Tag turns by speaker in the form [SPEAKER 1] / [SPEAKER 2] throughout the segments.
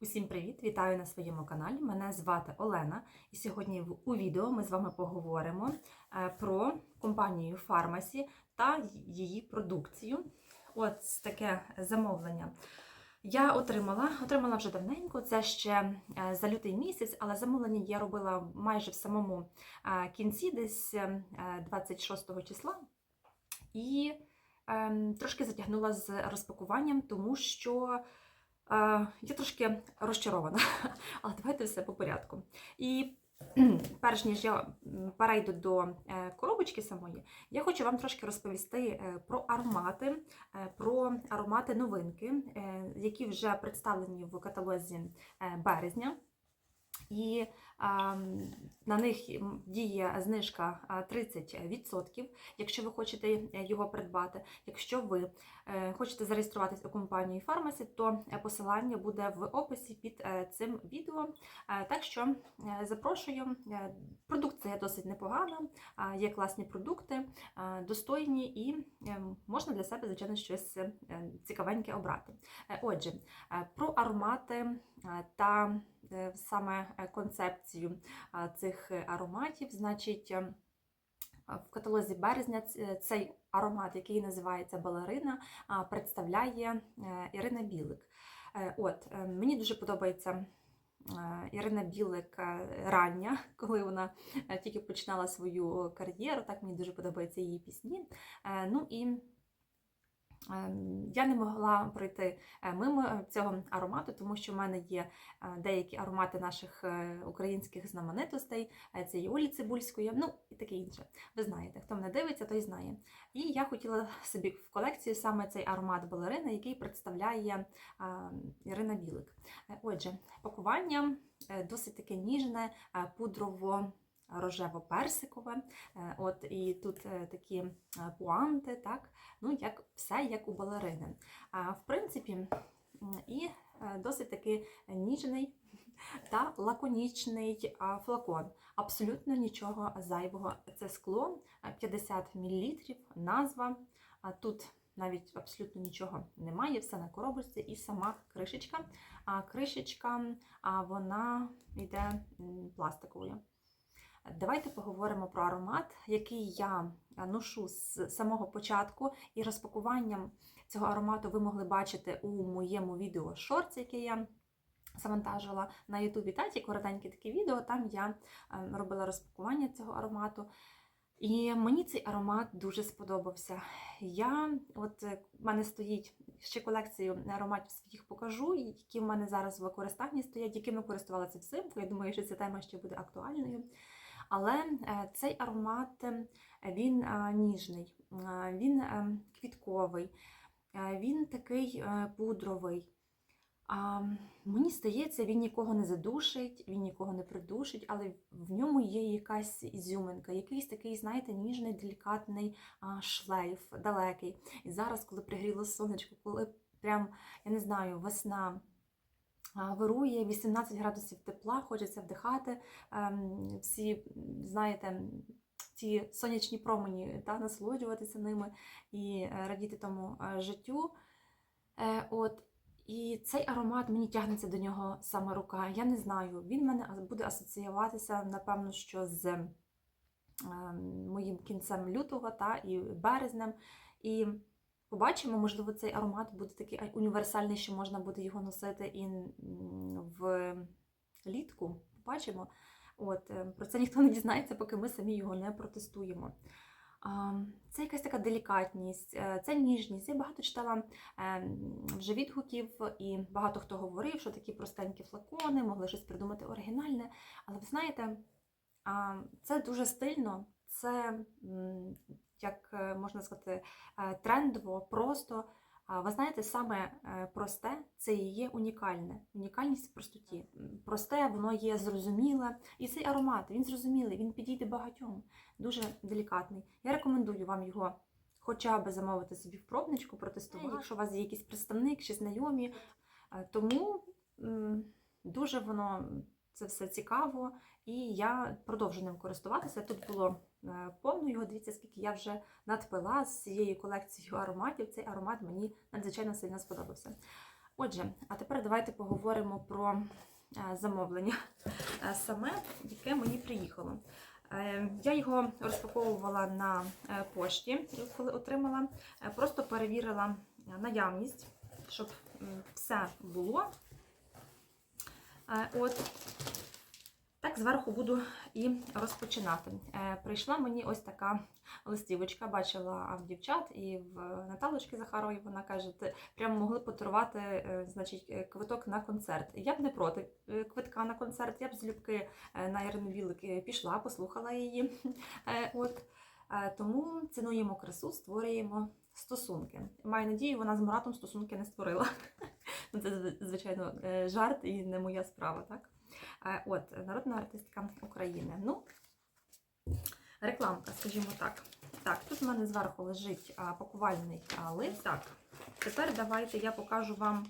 [SPEAKER 1] Усім привіт! Вітаю на своєму каналі. Мене звати Олена, і сьогодні у відео ми з вами поговоримо е, про компанію Фармасі та її продукцію. От таке замовлення. Я отримала, отримала вже давненько, це ще е, за лютий місяць, але замовлення я робила майже в самому е, кінці, десь е, 26 числа. І ем, трошки затягнула з розпакуванням, тому що я трошки розчарована. Але давайте все по порядку. І перш ніж я перейду до е, коробочки самої, я хочу вам трошки розповісти е, про аромати, е, про аромати новинки, які вже представлені в каталозі березня. І на них діє знижка 30%, якщо ви хочете е, його придбати. Якщо ви е, хочете зареєструватись у компанії Фармасі, то е, посилання буде в описі під цим відео. Так що запрошую. Продукція досить непогана, є класні продукти, достойні і можна для себе, звичайно, щось цікавеньке обрати. Отже, про аромати та саме е, концепцію е, цих е, ароматів, значить. е, в каталозі березня цей аромат, який називається балерина, представляє е, Ірина Білик. Е, От, е, мені дуже подобається е, Ірина Білик е, рання, коли вона е, тільки починала свою кар'єру. Так мені дуже подобаються її пісні. Е, Ну і Ем, Я не могла пройти е, мимо цього аромату, тому що в мене є е, деякі аромати наших е, українських знаменитостей, е, це і Олі Цибульської, ну і таке інше. Ви знаєте, хто мене дивиться, той знає. І я хотіла собі в колекцію саме цей аромат балерина, який представляє е, Ірина Білик. Е, Отже, пакування е, досить таке ніжне, е, пудрово. Рожево-персикове, Е, от і тут е, такі е, пуанти, так, ну як все як у балерини. А в принципі, і досить таки ніжний та лаконічний флакон. Абсолютно нічого зайвого. Це скло е, 50 мл, назва. Тут навіть абсолютно нічого немає, все на коробочці і сама кришечка. А кришечка вона йде пластиковою. Давайте поговоримо про аромат, який я ношу з самого початку, і розпакуванням цього аромату ви могли бачити у моєму відео шорт, яке я завантажила на Ютубі. Та ті коротенькі такі відео. Там я е, робила розпакування цього аромату. І мені цей аромат дуже сподобався. Я, от е, в мене стоїть ще колекцію ароматів своїх покажу, які в мене зараз в використанні стоять, якими користувалася взимку. Я думаю, що ця тема ще буде актуальною. Але е, цей аромат е, він е, ніжний, він квітковий, він такий пудровий. А, мені здається, він нікого не задушить, він нікого не придушить, але в ньому є якась ізюминка, якийсь такий, знаєте, ніжний, делікатний шлейф, далекий. І зараз, коли пригріло сонечко, коли прям, я не знаю, весна. Вирує 18 градусів тепла, хочеться вдихати. ем, Всі, знаєте, ці сонячні промені та насолоджуватися ними і е, радіти тому е, життю. Е, От, і цей аромат мені тягнеться до нього саме рука. Я не знаю, він мене буде асоціюватися, напевно, що з е, моїм кінцем лютого та і березнем. І побачимо, можливо, цей аромат буде такий універсальний, що можна буде його носити і в літку. Побачимо. От, е, про це ніхто не дізнається, поки ми самі його не протестуємо. Це якась така делікатність, е, це ніжність. Я багато читала е, вже відгуків, і багато хто говорив, що такі простенькі флакони, могли щось придумати оригінальне. Але ви знаєте, це дуже стильно, це, як е, можна сказати, е, трендово, просто. Ви знаєте, саме е, просте це і є унікальне. Унікальність в простоті. Просте, воно є зрозуміле. І цей аромат, він зрозумілий, він підійде багатьом. Дуже делікатний. Я рекомендую вам його хоча б замовити собі в пробничку, протестувати, якщо у вас є якийсь представник чи знайомі. Тому дуже воно це все цікаво, і я продовжу ним користуватися. Тут було е, повно його. Дивіться, скільки я вже надпила з цією колекцією ароматів. Цей аромат мені надзвичайно сильно сподобався. Отже, а тепер давайте поговоримо про е, замовлення е, саме, яке мені приїхало. Я його розпаковувала на пошті, коли отримала. Просто перевірила наявність, щоб все було. От. Так, зверху буду і розпочинати. Е, Прийшла мені ось така листівочка, бачила в дівчат і в Наталочки Захарової. Вона каже, ти прямо могли подарувати е, значить, е, квиток на концерт. Я б не проти квитка на концерт, я б залюбки е, на Ірину Білик е, пішла, послухала її. От. Тому цінуємо красу, створюємо стосунки. Маю надію, вона з Муратом стосунки не створила. Ну, Це, звичайно, жарт і не моя справа, так? Е, От, народна артистка України. Ну, рекламка, скажімо так. Так, тут в мене зверху лежить пакувальний лист. Так, тепер давайте я покажу вам,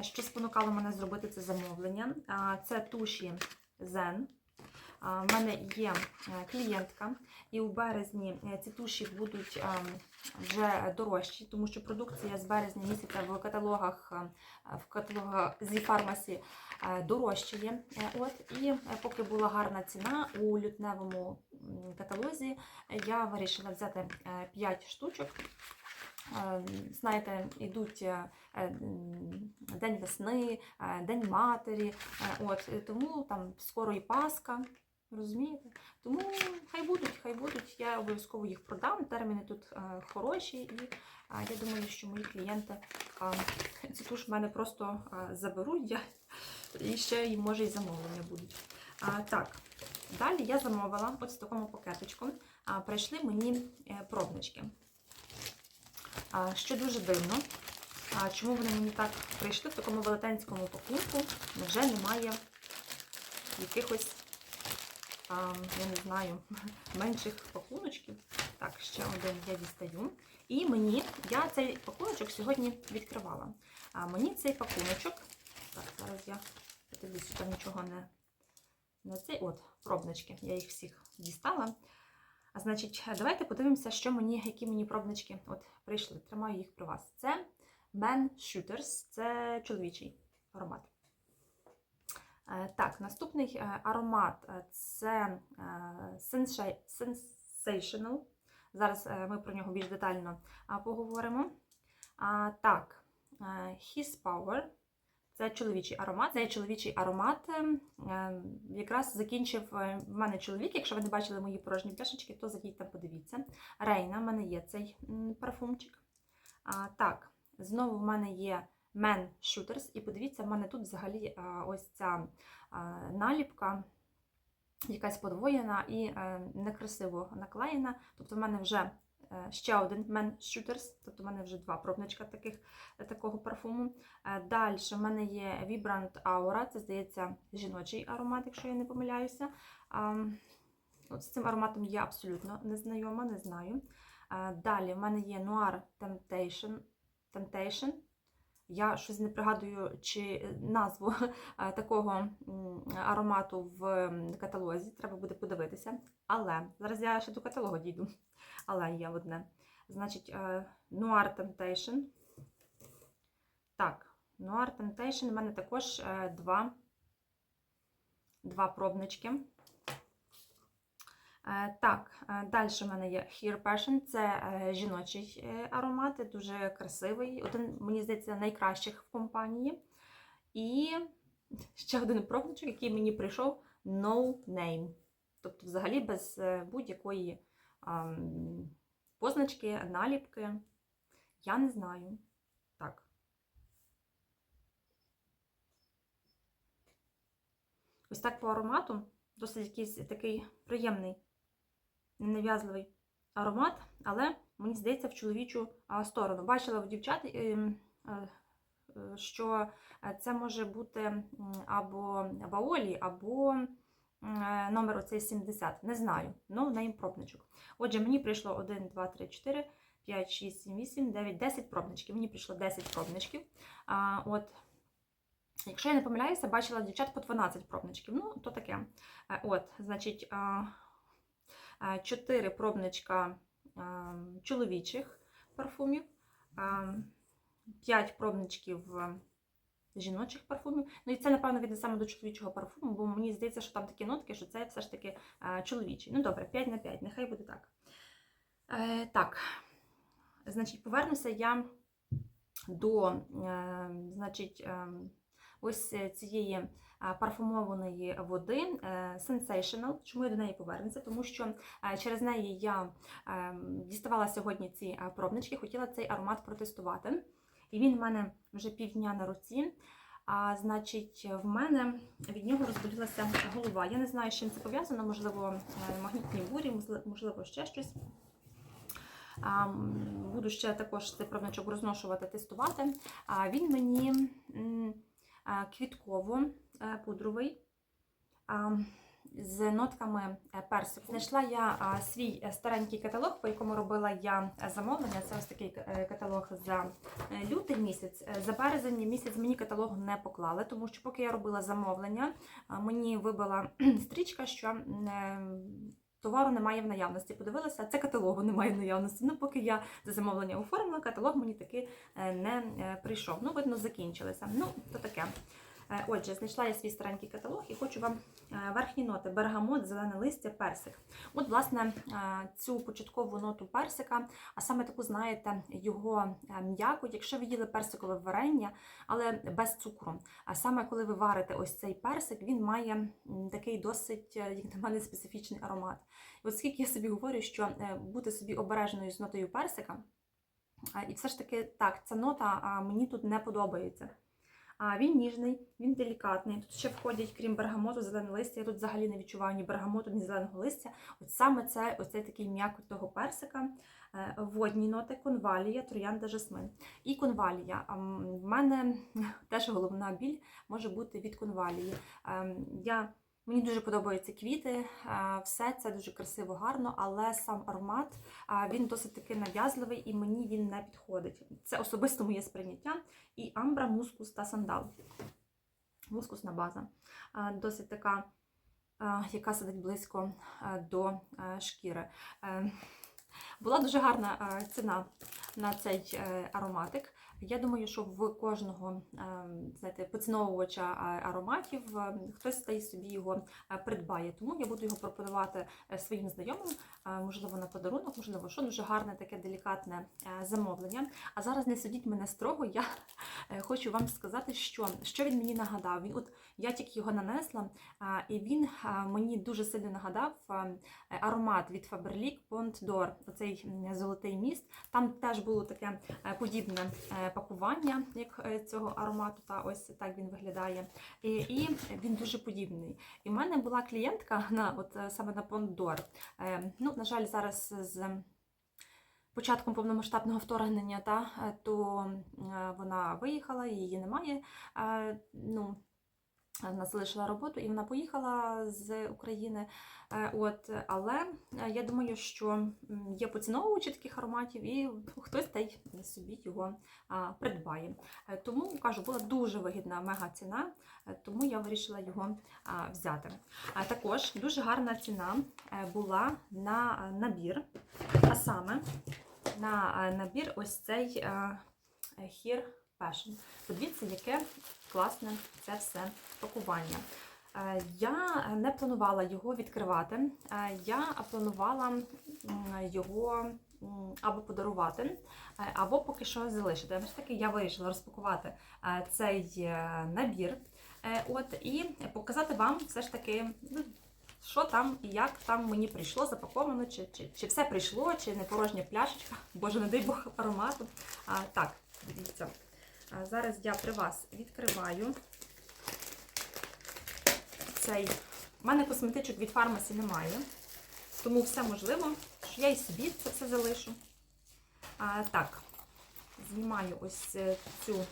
[SPEAKER 1] що спонукало мене зробити це замовлення. Це туші Zen. В мене є е, клієнтка, і у березні е, ці туші будуть е, вже дорожчі, тому що продукція з березня місяця в каталогах в каталогах зі фармасі дорожчає. От і поки була гарна ціна у лютневому каталозі, я вирішила взяти 5 штучок. Знаєте, йдуть День весни, День матері. От тому там скоро і Пасха. Розумієте? Тому хай будуть, хай будуть. Я обов'язково їх продам. Терміни тут е, хороші, і е, я думаю, що мої клієнти е, ці туш в мене просто е, заберуть. Я, і ще може і замовлення будуть. А, так, далі я замовила ось в такому пакетичку. А, прийшли мені пробнички. А, що дуже дивно. А, чому вони мені так прийшли в такому велетенському пакунку? Вже немає якихось, а, я не знаю, менших пакуночків. Так, ще один я дістаю. І мені, я цей пакуночок сьогодні відкривала. А мені цей пакуночок, так, зараз я подивлюся, там нічого не, не цей. От, пробнички, я їх всіх дістала. А значить, давайте подивимося, що мені, які мені пробнички от прийшли. Тримаю їх при вас. Це Man Shooters, це чоловічий аромат. Е, Так, наступний е, аромат е, це Sensational. Зараз ми про нього більш детально поговоримо. Так, His Power. Це чоловічий аромат. Цей чоловічий аромат якраз закінчив в мене чоловік. Якщо ви не бачили мої порожні пляшечки, то зайдіть там, подивіться. Рейна, в мене є цей парфумчик. Так, знову в мене є Man Shooters. І подивіться, в мене тут взагалі ось ця наліпка. Якась подвоєна і е, некрасиво наклеєна. Тобто, в мене вже е, ще один Man Shooters, тобто в мене вже два пробничка таких, е, такого парфуму. Е, Далі в мене є Vibrant Aura, це здається жіночий аромат, якщо я не помиляюся. От з цим ароматом я абсолютно не знайома, не знаю. Е, Далі в мене є Noir Temptation. Temptation. Я щось не пригадую, чи назву е, такого аромату в каталозі, треба буде подивитися. Але зараз я ще до каталогу дійду. Але є одне. Значить, е, Noir Temptation. Так, Noir Temptation. У мене також е, два, два пробнички. Е, Так, далі в мене є Here Passion, це е, жіночий е, аромат, дуже красивий. Один, мені здається, найкращих в компанії. І ще один пробничок, який мені прийшов No Name. Тобто, взагалі без е, будь-якої позначки, наліпки. Я не знаю. Так. Ось так по аромату. Досить якийсь такий приємний ненав'язливий аромат, але мені здається в чоловічу сторону. Бачила в дівчат, е, е, е, що це може бути або Баолі, або е, номер оцей 70. Не знаю, ну в неї пробничок. Отже, мені прийшло 1, 2, 3, 4, 5, 6, 7, 8, 9, 10 пробничків. Мені прийшло 10 пробничків. От, Якщо я не помиляюся, бачила дівчат по 12 пробничків. Ну, то таке. Е, От, значить, 4 пробничка чоловічих парфумів, 5 пробничків жіночих парфумів. Ну і це, напевно, віде саме до чоловічого парфуму, бо мені здається, що там такі нотки, що це все ж таки е, чоловічий. Ну добре, 5 на 5, нехай буде так. Е, так, значить, повернуся я до е, значить, е, ось цієї е, парфумованої води е, Sensational. Чому я до неї повернуся? Тому що е, через неї я е, діставала сьогодні ці е, пробнички, хотіла цей аромат протестувати. І він в мене вже півдня на руці. А значить, в мене від нього розболілася голова. Я не знаю, з чим це пов'язано, можливо, е, магнітні бурі, можливо- ще щось. Буду ще також цей пробничок розношувати, тестувати. Він мені квітково-пудровий. З нотками е, персику. Знайшла я свій е, старенький каталог, по якому робила я е, замовлення. Це ось такий е, каталог за е, лютий місяць. Е, За березень місяць мені каталог не поклали, тому що поки я робила замовлення, мені вибила стрічка, що е, товару немає в наявності. Подивилася, це каталогу немає в наявності. Ну, поки я за замовлення оформила, каталог мені таки е, не е, прийшов. Ну, видно, закінчилися. Ну, то таке. Е, Отже, знайшла я свій старенький каталог і хочу вам е, верхні ноти: бергамот, зелене листя, персик. От, власне, е, цю початкову ноту персика, а саме таку, знаєте, його м'яку, якщо ви їли персикове варення, але без цукру. А саме коли ви варите ось цей персик, він має такий досить, як на мене, специфічний аромат. І от скільки я собі говорю, що бути собі обережною з нотою персика, і все ж таки так, ця нота мені тут не подобається. А він ніжний, він делікатний. Тут ще входять, крім бергамоту, зелене листя. Я тут взагалі не відчуваю ні бергамоту, ні зеленого листя. От саме це оцей такий м'якоть того персика. Е, Водні ноти, конвалія, троянда, жасмин. І конвалія. В мене теж головна біль може бути від конвалії. Ем, Я Мені дуже подобаються квіти, все це дуже красиво, гарно, але сам аромат він досить таки нав'язливий і мені він не підходить. Це особисто моє сприйняття. І амбра, мускус та сандал. Мускусна база. Досить така, яка сидить близько до шкіри. Е, Була дуже гарна ціна на цей е, ароматик. Я думаю, що в кожного е, знаєте, поціновувача ароматів е, хтось та собі його е, придбає. Тому я буду його пропонувати своїм знайомим, можливо, на подарунок, можливо, що дуже гарне таке делікатне замовлення. А зараз не судіть мене строго. Я хочу вам сказати, що, що він мені нагадав. Він, от я тільки його нанесла, і він мені дуже сильно нагадав аромат від Faberlic Pont d'Or, оцей золотий міст. Там теж було таке подібне пакування, як е, цього аромату, та ось так він виглядає. І, і він дуже подібний. І в мене була клієнтка на от е, саме на Пондор. Е, Ну, на жаль, зараз з початком повномасштабного вторгнення, та, е, то е, вона виїхала, її немає. Е, Ну, вона залишила роботу і вона поїхала з України. Е, От, але е, я думаю, що є поціновувачі таких ароматів, і хтось та й собі його придбає. Е, Тому кажу, була дуже вигідна мега ціна, тому я вирішила його взяти. Також дуже гарна ціна була на набір, а саме на набір ось цей Here Passion. Подивіться, яке класне це все пакування. Е, Я не планувала його відкривати. Е, Я планувала його або подарувати, е, або поки що залишити. Все ж таки я вирішила розпакувати цей набір. От, і показати вам все ж таки, ну, що там і як там мені прийшло, запаковано, чи, чи, чи все прийшло, чи не порожня пляшечка, боже, не дай Бог аромату. Так, дивіться. Зараз я при вас відкриваю цей. У мене косметичок від фармасі немає, тому все можливо, що я і собі це все залишу. А, так, знімаю ось е, цю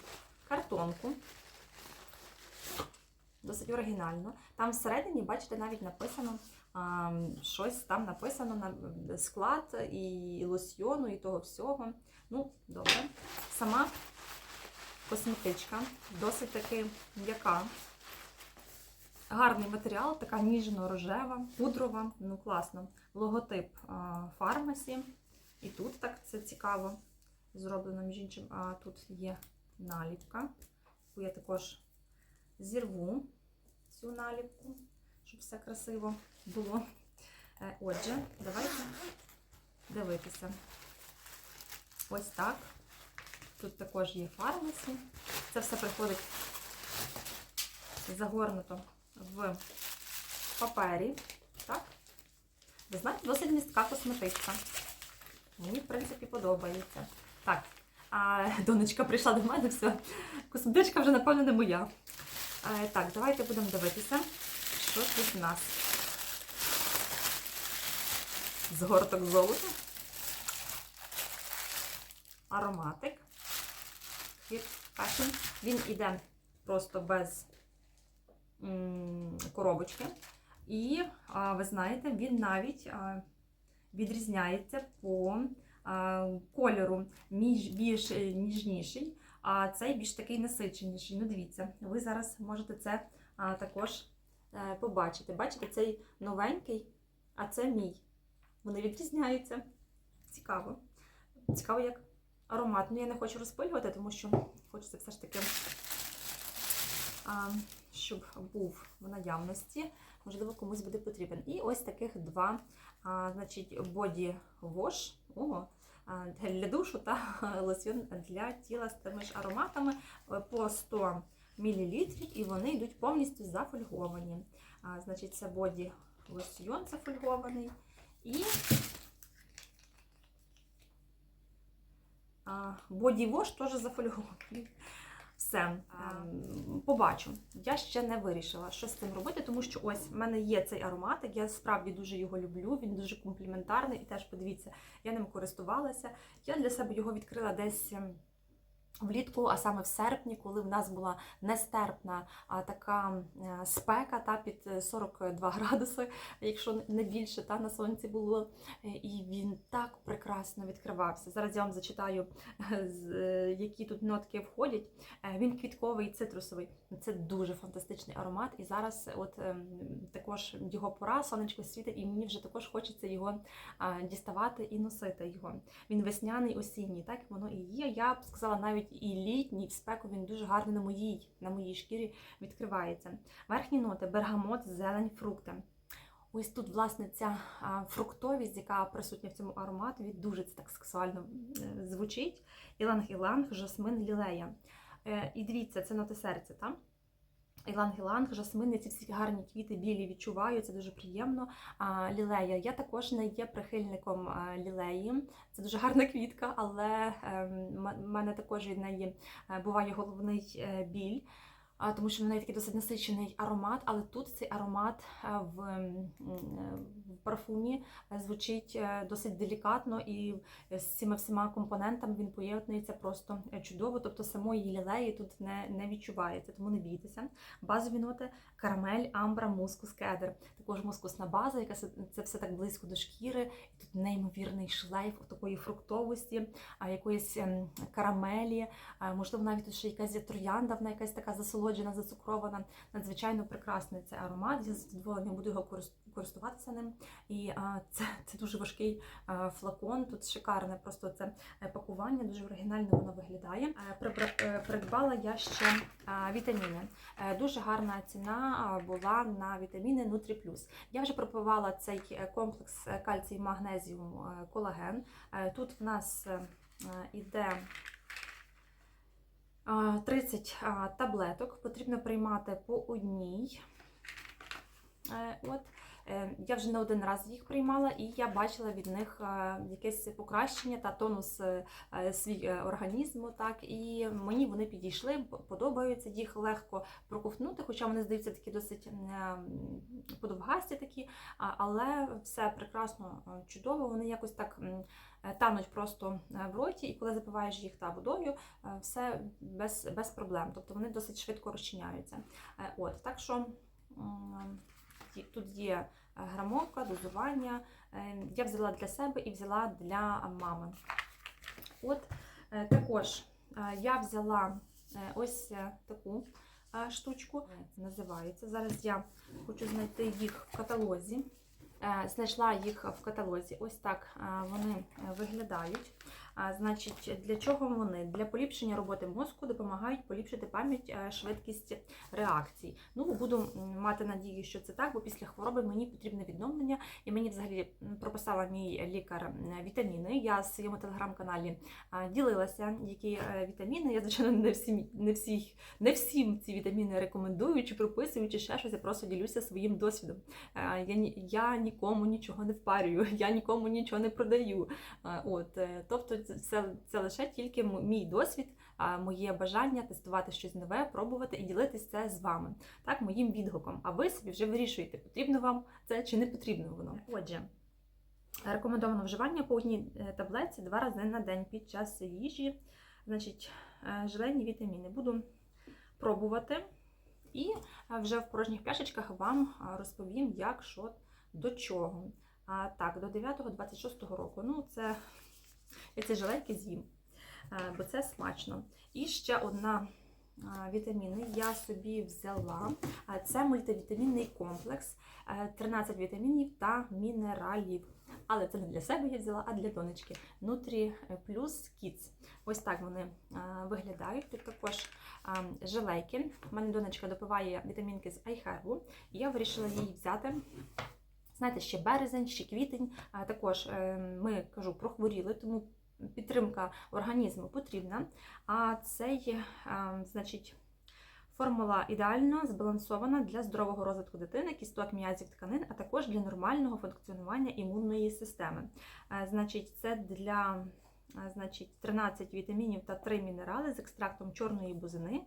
[SPEAKER 1] картонку. Досить оригінально. Там всередині, бачите, навіть написано а, щось там написано на склад і лосьйону, і того всього. Ну, добре. Сама косметичка досить таки м'яка. Гарний матеріал, така ніжно-рожева, пудрова, ну класно. Логотип фармасі. І тут так це цікаво зроблено, між іншим, а тут є наліпка. наліпку я також зірву цю наліпку, щоб все красиво було. Е, Отже, давайте дивитися. Ось так. Тут також є фармасі. Це все приходить загорнуто в папері. Так? Ви знаєте, досить містка косметичка. Мені, в принципі, подобається. Так, а донечка прийшла до мене, все. Косметичка вже, напевно, не моя. Е, так, давайте будемо дивитися, що тут в нас. Згорток золота. Ароматик. Від Fashion. Він іде просто без коробочки. І, ви знаєте, він навіть відрізняється по кольору більш е, ніжніший, а цей більш такий насиченіший. Ну, дивіться, ви зараз можете це також е, побачити. Бачите, цей новенький, а це мій. Вони відрізняються. Цікаво. Цікаво, як аромат. Ну, я не хочу розпилювати, тому що хочеться все ж таки, а, щоб був в наявності. Можливо, комусь буде потрібен. І ось таких два, а, значить, боді вош. Ого, для душу та лосьйон для тіла з тими ж ароматами е, по 100 мл, і вони йдуть повністю зафольговані. А, значить, це боді лосьйон зафольгований. І боді вош теж зафольгований. Все, ем, побачу. Я ще не вирішила, що з цим робити, тому що ось в мене є цей ароматик, я справді дуже його люблю, він дуже компліментарний і теж подивіться, я ним користувалася. Я для себе його відкрила десь. Влітку, а саме в серпні, коли в нас була нестерпна така е, спека та під е, 42 градуси, якщо не більше, та на сонці було. Е, І він так прекрасно відкривався. Зараз я вам зачитаю, е, е, які тут нотки входять. Е, Він квітковий, цитрусовий. Це дуже фантастичний аромат. І зараз, от ем, також його пора, сонечко світить, і мені вже також хочеться його діставати і носити його. Він весняний, осінній, так воно і є. Я б сказала, навіть і літній в спеку він дуже гарно на моїй, на моїй шкірі відкривається. Верхні ноти бергамот, зелень, фрукти. Ось тут, власне, ця фруктовість, яка присутня в цьому ароматові, дуже це так сексуально звучить. Іланг-іланг, жасмин, лілея. Е, І дивіться, це ноти серця, так? Іланг-іланг, жасмини, ці всі гарні квіти білі відчуваю, це дуже приємно. А, лілея. Я також не є прихильником лілеї. Це дуже гарна квітка, але в мене також від неї е, буває головний е, біль. Тому що в неї такий досить насичений аромат, але тут цей аромат е, в, е, в парфумі е, звучить досить делікатно і з цими всіма компонентами він поєднується просто чудово. Тобто самої лілеї тут не, не відчувається, тому не бійтеся. Базові ноти карамель, амбра, мускус, кедр. Також мускусна база, яка це все так близько до шкіри. І тут неймовірний шлейф такої фруктовості, якоїсь ем, карамелі. Можливо, навіть ще якась троянда, вона якась така засолоджена, зацукрована. Надзвичайно прекрасний цей аромат. Я з задоволенням буду його користуватися ним. І це, це дуже важкий флакон. Тут шикарне просто це е, пакування, дуже оригінально воно виглядає. Е, е, Придбала я ще вітаміни. Дуже гарна ціна була на вітаміни Нутрі. Я вже пропивала цей комплекс кальцій, магнезіум, колаген. Тут в нас іде 30 таблеток. Потрібно приймати по одній. Е, От. Е, Я вже не один раз їх приймала, і я бачила від них е, якесь покращення та тонус свій організму. Так і мені вони підійшли, подобаються їх легко проковтнути, хоча вони здаються такі досить подовгасті такі, але все прекрасно чудово. Вони якось так тануть просто е, в роті, і коли запиваєш їх та водою, е, все без, без проблем. Тобто вони досить швидко розчиняються. Е, От так що. Тут є е, грамовка, дозування. Е, Я взяла для себе і взяла для мами. От е, також е, я взяла е, ось е, таку е, штучку. Називається. Зараз я хочу знайти їх в каталозі. Е, Знайшла їх в каталозі. Ось так е, вони е, виглядають. А, Значить, для чого вони? Для поліпшення роботи мозку допомагають поліпшити пам'ять, е, швидкість реакцій. Ну, буду мати надію, що це так, бо після хвороби мені потрібне відновлення, і мені взагалі прописала мій лікар вітаміни. Я в своєму телеграм-каналі ділилася, які е, вітаміни. Я звичайно не всім, не всіх, не всім ці вітаміни рекомендую, чи прописую, чи ще щось. Я просто ділюся своїм досвідом. Е, Я, я нікому нічого не впарюю, я нікому нічого не продаю. От, тобто, це- це, лише тільки мій досвід, моє бажання тестувати щось нове, пробувати і ділитися це з вами, так, моїм відгуком. А ви собі вже вирішуєте, потрібно вам це чи не потрібно воно. Отже. Рекомендовано вживання по одній е, таблетці два рази на день під час їжі. Значить, е, желейні вітаміни. Буду пробувати і е, вже в порожніх пляшечках вам розповім, як, що, до чого. Так, до 9-26 року. Ну, це я ці желейки з'їм, е, бо це смачно. І ще одна е, вітаміни я собі взяла. Е, Це мультивітамінний комплекс, е, 13 вітамінів та мінералів. Але це не для себе я взяла, а для донечки. Нутрі плюс Kids. Ось так вони виглядають. Тут також желейки. У мене донечка допиває вітамінки з iHerb, і я вирішила її взяти. Знаєте, ще березень, ще квітень. Також е, ми кажу, прохворіли, тому підтримка організму потрібна. А цей, е, значить, формула ідеально збалансована для здорового розвитку дитини, кісток, м'язів, тканин, а також для нормального функціонування імунної системи. Е, Значить, це для значить, 13 вітамінів та 3 мінерали з екстрактом чорної бузини.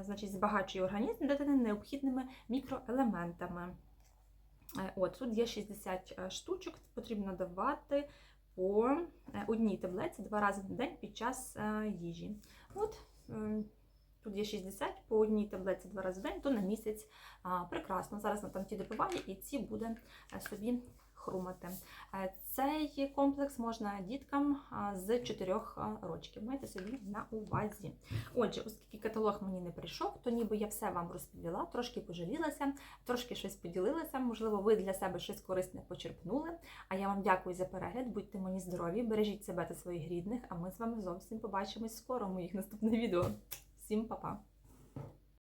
[SPEAKER 1] Значить, збагачує організм дитини необхідними мікроелементами. Е, От, тут є 60 е, штучок, потрібно давати по е, одній таблетці два рази на день під час їжі. От, тут є 60 по одній таблетці два рази в день, то на місяць. Прекрасно. Зараз на там ті допиває і ці буде собі хрумати. Е, Цей комплекс можна діткам з 4 років. Майте собі на увазі. Отже, оскільки каталог мені не прийшов, то ніби я все вам розповіла, трошки пожалілася, трошки щось поділилася. Можливо, ви для себе щось корисне почерпнули. А я вам дякую за перегляд. Будьте мені здорові, бережіть себе та своїх рідних. А ми з вами зовсім побачимось скоро в моїх наступних відео. Всім па-па!